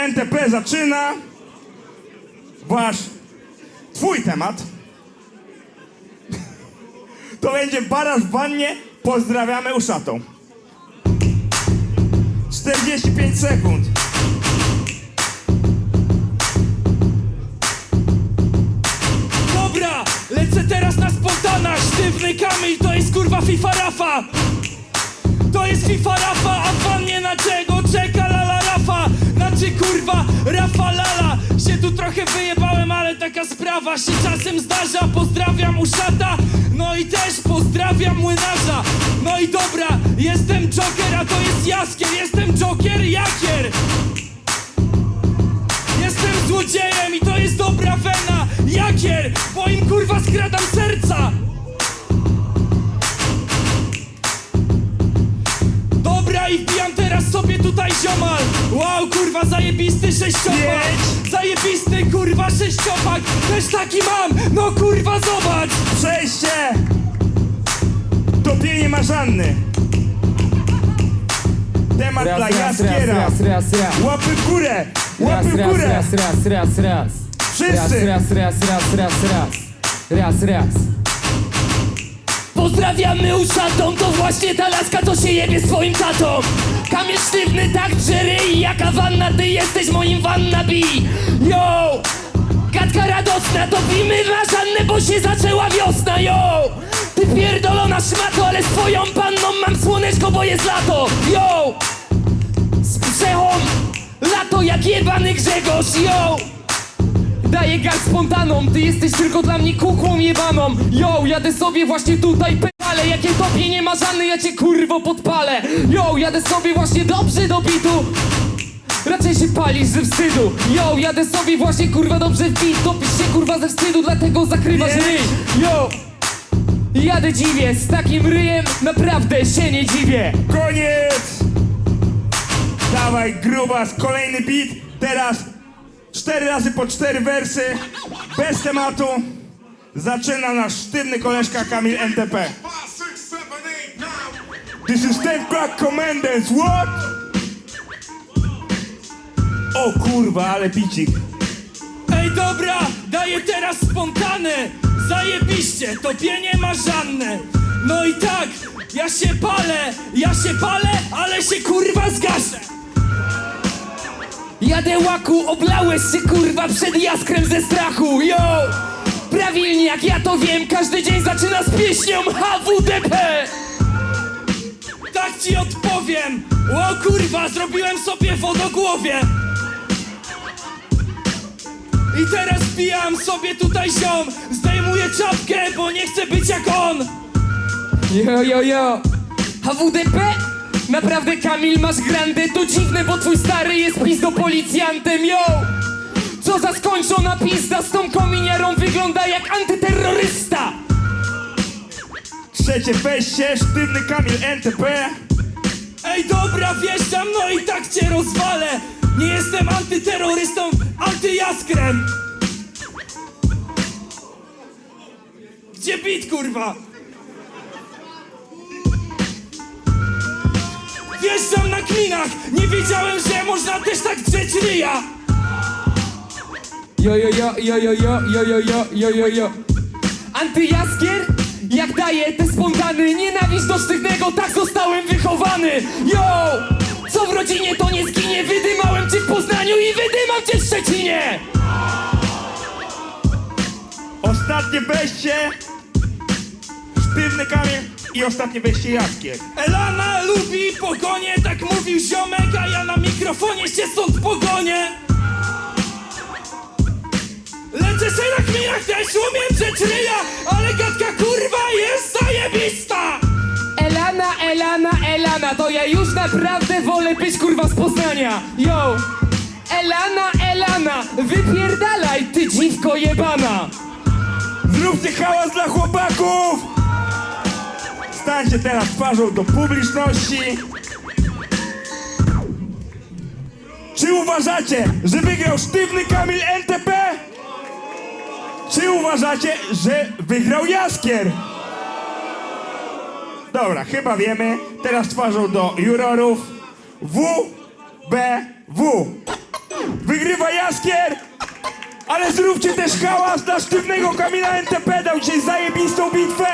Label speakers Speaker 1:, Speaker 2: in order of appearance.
Speaker 1: NTP zaczyna. Wasz, twój temat. To będzie baraż w wannie. Pozdrawiamy uszatą. 45 sekund.
Speaker 2: Dobra, lecę teraz na spontana Sztywny Kamil to jest kurwa FIFA Rafa To jest FIFA Rafa, a pan nie na czego Znaczy kurwa Rafa lala Się tu trochę wyjebałem, ale taka sprawa się czasem zdarza. Pozdrawiam uszata, no i też pozdrawiam młynarza. No i dobra, jestem Joker, a to jest Jaskier. Jestem Joker, Jakier. Jestem złodziejem i to jest dobra wena. Jakier, bo im kurwa skradam serca wbijam teraz sobie tutaj ziomal Wow kurwa zajebisty sześciopak. Zajebisty kurwa sześciopak Też taki mam, no kurwa zobacz
Speaker 1: Przejście. Topienie marzanny. Temat
Speaker 3: Raz,
Speaker 1: dla
Speaker 3: raz, raz,
Speaker 1: Jaskiera.
Speaker 3: raz, raz, raz.
Speaker 1: Łapy w górę.
Speaker 3: Raz,
Speaker 1: Łapy w
Speaker 3: raz,
Speaker 1: górę.
Speaker 3: raz, raz, raz, raz.
Speaker 1: Wszyscy.
Speaker 3: Raz, raz, raz, raz, raz, raz. Raz, raz.
Speaker 2: Pozdrawiamy uszatą, to właśnie ta laska, co się jebie swoim tatą Kamil sztywny tak przeryj, jaka wanna, ty jesteś moim wannabe Yo! Gadka radosna, topimy marzanne, bo się zaczęła wiosna, yo! Ty pierdolona szmato, ale z twoją panną mam słoneczko, bo jest lato, yo! Z przechą, lato jak jebany Grzegorz, yo!
Speaker 3: Daję gaz spontaną, ty jesteś tylko dla mnie kukłą jebaną. Yo, jadę sobie właśnie tutaj pedale Jakie topie nie ma żadnej, ja cię kurwo podpalę. Yo, jadę sobie właśnie dobrze do bitu. Raczej się palisz ze wstydu. Yo, jadę sobie właśnie kurwa dobrze w bit Topisz się kurwa ze wstydu, dlatego zakrywasz ryj. Yo, jadę dziwię, z takim ryjem naprawdę się nie dziwię.
Speaker 1: Koniec! Dawaj grubas, kolejny beat. Teraz cztery razy po cztery wersy. Bez tematu. Zaczyna nasz sztywny koleżka Kamil NTP. This is ten crack commanders, what? O kurwa, ale bicik.
Speaker 2: Ej dobra, daję teraz spontany Zajebiście, topienie ma żadne No i tak, ja się palę Ja się palę, ale się kurwa zgaszę
Speaker 3: Jadę łaku, oblałeś się kurwa przed jaskrem ze strachu, yo! Prawilnie jak ja to wiem, każdy dzień zaczyna z pieśnią HWDP!
Speaker 2: Tak ci odpowiem O kurwa, zrobiłem sobie wodogłowie I teraz pijam sobie tutaj ziom Zdejmuję czapkę, bo nie chcę być jak on
Speaker 3: Yo, yo, yo! HWDP? Naprawdę Kamil masz grandę, to dziwne, bo twój stary jest pizdo policjantem, yo! Co za skończona pizda z tą kominiarą wygląda jak antyterrorysta!
Speaker 1: Trzecie wejście, sztywny Kamil NTP.
Speaker 2: Ej dobra, wjeżdżam, no i tak cię rozwalę Nie jestem antyterrorystą, antyjaskrem Gdzie bit, kurwa? Kminach Nie wiedziałem, że można też tak drzeć ryja
Speaker 3: Yo, yo, yo, yo, yo, yo, yo, yo, yo, yo, yo, yo. Antyjaskier? Jak daje te spontany Nienawiść do sztywnego, tak zostałem wychowany Yo! Co w rodzinie to nie zginie Wydymałem cię w Poznaniu i wydymam cię w Szczecinie
Speaker 1: Ostatnie wejście. Sztywny Kamil i ostatnie wejście Jaskier.
Speaker 2: Elana lubi pogonię, tak mówił ziomek A ja na mikrofonie się stąd pogonię Lecę się na kminach, też umiem rzecz ryja Ale gadka kurwa jest zajebista
Speaker 3: Elana, Elana, Elana To ja już naprawdę wolę być kurwa z Poznania Yo! Elana, Elana Wypierdalaj ty dziwko jebana
Speaker 1: Zróbcie hałas dla chłopaków! Stańcie teraz twarzą do publiczności. Czy uważacie, że wygrał sztywny Kamil NTP? Czy uważacie, że wygrał Jaskier? Dobra, chyba wiemy. Teraz twarzą do jurorów. W, B, W. Wygrywa Jaskier! Ale zróbcie też hałas dla sztywnego Kamila NTP. Dał dzisiaj zajebistą bitwę.